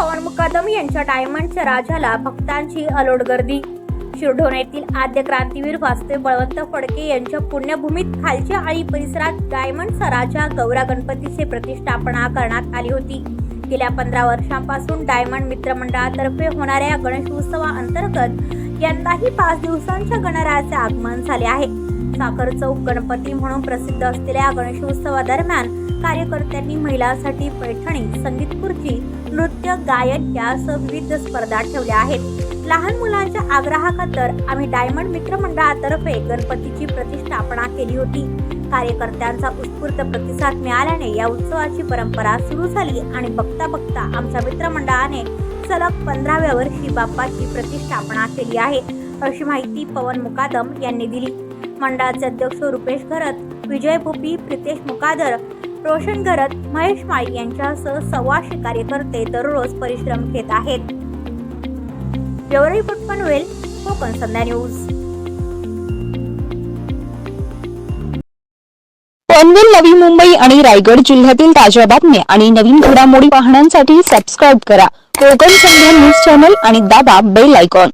यांच्या डायमंडच्या राजाला भक्तांची अलोट गर्दी शिरढोण येथील आद्य क्रांतीवीर वास्तव बळवंत फडके यांच्या पुण्यभूमीत खालच्या आळी परिसरात डायमंडचा राजा गौरा गणपतीची प्रतिष्ठापना करण्यात आली होती. गेल्या पंधरा वर्षांपासून डायमंड मित्रमंडळातर्फे होणाऱ्या गणेशोत्सवाअंतर्गत यंदाही पाच दिवसांच्या गणरायाचे आगमन झाले आहे. साखर चौक गणपती म्हणून प्रसिद्ध असलेल्या गणेशोत्सवादरम्यान कार्यकर्त्यांनी महिलांसाठी पैठणी संगीत खुर्ची नृत्य गायन यासह विविध स्पर्धा ठेवल्या आहेत. लहान मुलांच्या आग्रहाखातर आम्ही डायमंड मित्रमंडळातर्फे गणपतीची प्रतिष्ठापना केली होती. कार्यकर्त्यांचा उत्स्फूर्त प्रतिसाद मिळाल्याने या उत्सवाची परंपरा सुरू झाली आणि बघता बघता आमच्या मित्रमंडळाने सलग पंधराव्या वर्षी बाप्पाची प्रतिष्ठापना केली आहे अशी माहिती पवन मुकादम यांनी दिली. मंडळाचे अध्यक्ष रुपेश घरत विजय भोपी प्रितेश मुकादर रोशन करत महेश माळी यांच्यासह सव्वाशे कार्यकर्ते दररोज परिश्रम घेत आहेत. Bureau report Panvel Konkan Sandhya news. Panvel Navi Mumbai आणि रायगड जिल्ह्यातील ताज्या बातम्या आणि नवीन घडामोडी पाहण्यासाठी सबस्क्राईब करा. कोकण संध्या न्यूज चॅनल आणि दाबा बेल आयकॉन